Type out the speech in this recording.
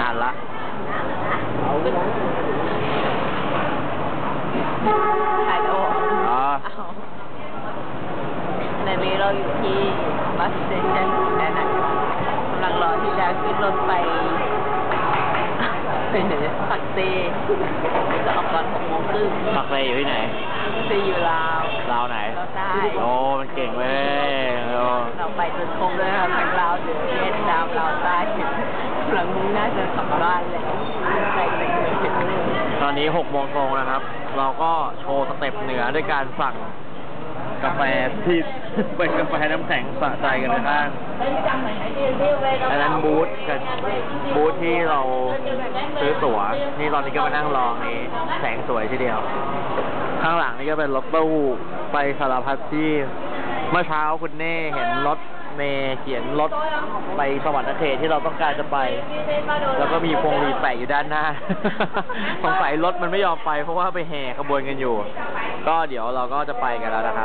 อ่านละถ่ายโดอ๋อเอาในนี้เราอยู่ที่บัสสเตชันแค่นั้นกำลังรอที่จะขึ้นรถไปปักเซจะออกตอนหกโมงครึ่งปักเลยอยู่ที่ไหนจะอยู่ลาวลาวไหนเราได้โอ้มันเก่งเว้ยโอ้เราไปจนคงเลยครับทั้งลาวเหนือเวียดนามลาวใต้กำ ลังมุ่งน้าจะกลับบ้านแล้วใจเต็มเลยตอนนี้หกโมงตรงนะครับ เราก็โชว์สเต็ปเหนือด้วยการสั่งกาแฟที่ เป็นกาแฟน้ำแข็งสะใจกันเลยข้างอันนั้นบูธกับบูธที่เราซื้อตั๋ว นี่ตอนนี้ก็มานั่งรอนี่แสงสวยทีเดียว ข้างหลังนี่ก็เป็นรถตู้ไปสารพัดที่ เมื่อเช้าคุณเน่เห็นรถ เมย์เขียนรถไปสวรรค์เขตที่เราต้องการจะไป แล้วก็มีพวงหรีดแปะอยู่ด้านหน้า สงสัยรถมันไม่ยอมไปเพราะว่าไปแห่ขบวนกันอยู่ ก็เดี๋ยวเราก็จะไปกันแล้วนะครับ